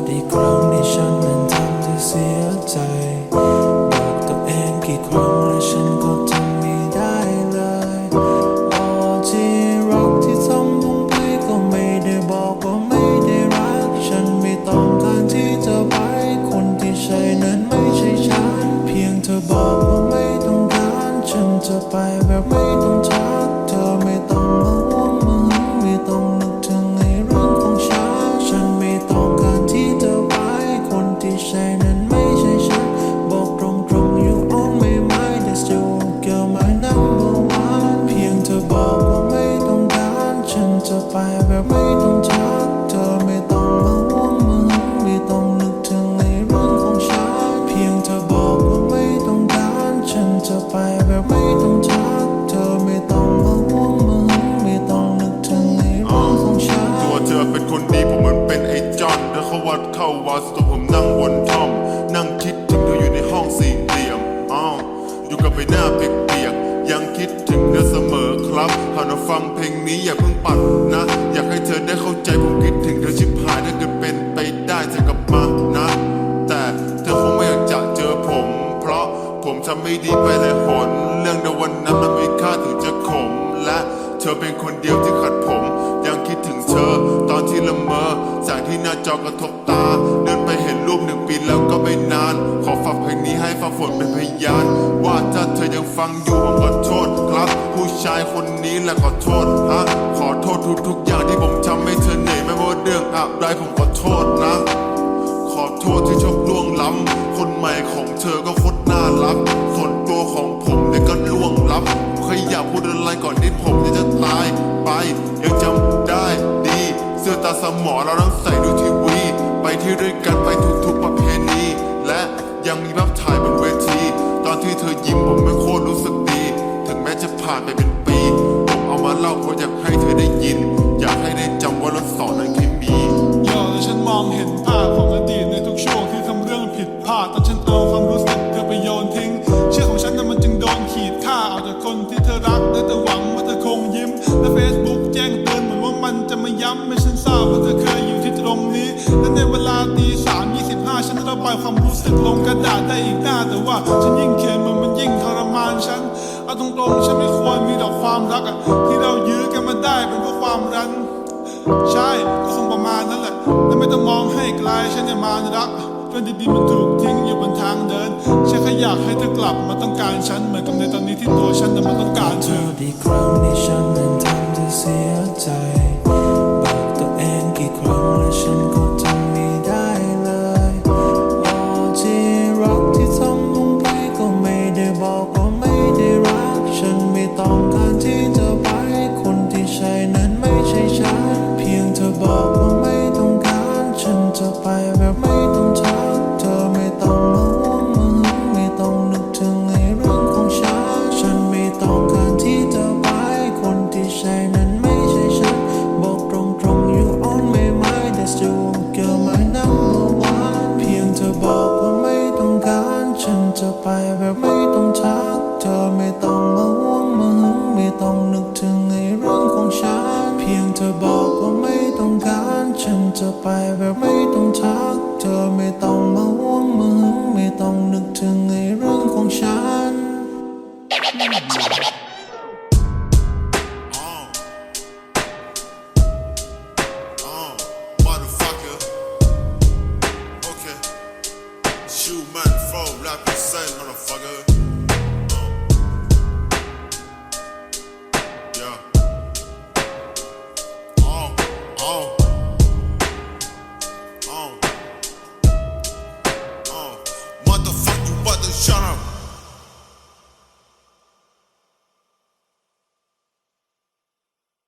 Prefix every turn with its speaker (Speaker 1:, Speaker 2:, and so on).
Speaker 1: ษอีกครั้งที่ฉันนั้นทำเธอเสียใจบอกตัวเองกี่ครั้งและฉันก็ทำไม่ได้เลยโอ้ที่รักที่ทำลงไปก็ไม่ได้บอกว่าไม่ได้รัก ฉันไม่ต้องการที่จะไปคนที่ใช่นั้นไม่ใช่ฉัน เพียงเธอบอกว่าไม่ต้องการ ฉันจะไปแบบ นั่งบนท่อม นั่ง
Speaker 2: คิดถึงเธออยู่ในห้องสี่เหลี่ยมอ้าวอยู่กับใบหน้าเปียกๆยังคิดถึงเธอเสมอครับหากเราฟังเพลงนี้อย่าเพิ่งปัดนะ อยากให้เธอได้เข้าใจผมคิดถึงเธอชิบหายถ้าเกิดเป็นไปได้เธอกลับมานะ แต่เธอคงไม่อยากจะเจอผม เพราะผมทำไม่ดีไปเลยหนเรื่องในวันนั้นมันม่ค่าถึงจะขมและเธอเป็นคนเดียวที่ขัดผม ยังคิดถึงเธอตอนที่ละเมอแสงที่หน้าจอกระทบตา เดินไปเห็นรูปหนึ่งปีแล้วก็ไม่นาน ขอฝากเพลงนี้ให้ฟ้าฝนเป็นพยาน ว่าถ้าเธอยังฟังอยู่ผมขอโทษครับ ผู้ชายคนนี้แหละขอโทษฮะขอโทษทุกๆอย่างที่ผมทำให้เธอเหนื่อยไม่ว่าเรื่องอะไรผมขอโทษนะ ขอโทษที่ชอบล่วงล้ำคนใหม่ของเธอก็โคตรน่ารักส่วนตัวของผมเนี่ยก็ล่วงล้ำเคยอยากพูดอะไรก่อนที่ผมเนี่ยจะตายไปยังจำได้ดี เสื้อตาสมอเราต้องใส่ดูที ที่ด้วยกันไปทุกๆประเพณีและยังมีภาพถ่ายบนเวที ตอนที่เธอยิ้มผมไม่โคตรรู้สึกดี ถึงแม้จะผ่านไปเป็นปี ผมเอามาเล่าเพราะอยากให้เธอได้ยิน อยากให้ได้จำว่าเราสอน
Speaker 3: ตีสามยี่สิบห้าฉันระบายความรู้สึกลงกระดาษได้อีกหน้า แต่ว่าฉันยิ่งเขียนมันมันยิ่งทรมานฉันเอาตรงๆฉันไม่ควรมีดอกความรักอะที่เรายื้อกันมาได้เป็นเพราะความรันใช่ก็คงประมาณนั้นแหละและไม่ต้องมองให้ไกลฉันจะมารักเพื่อนดีๆมันถูกทิ้งอยู่บนทางเดิน ฉันแค่อยากให้เธอกลับมาต้องการฉันเหมือนกับในตอนนี้ที่ตัวฉันนั้นมันต้องการเธอ
Speaker 1: จะไปแบบไม่ต้องทัก เธอไม่ต้องมาห่วงมาหึงไม่ต้องนึกถึงในเรื่องของฉัน เพียงเธอบอกว่าไม่ต้องการ ฉันจะไปแบบไม่ต้องทัก เธอไม่ต้องมาห่วงมาหึงไม่ต้องนึกถึงในเรื่องของฉัน Yeah.
Speaker 2: Oh, oh.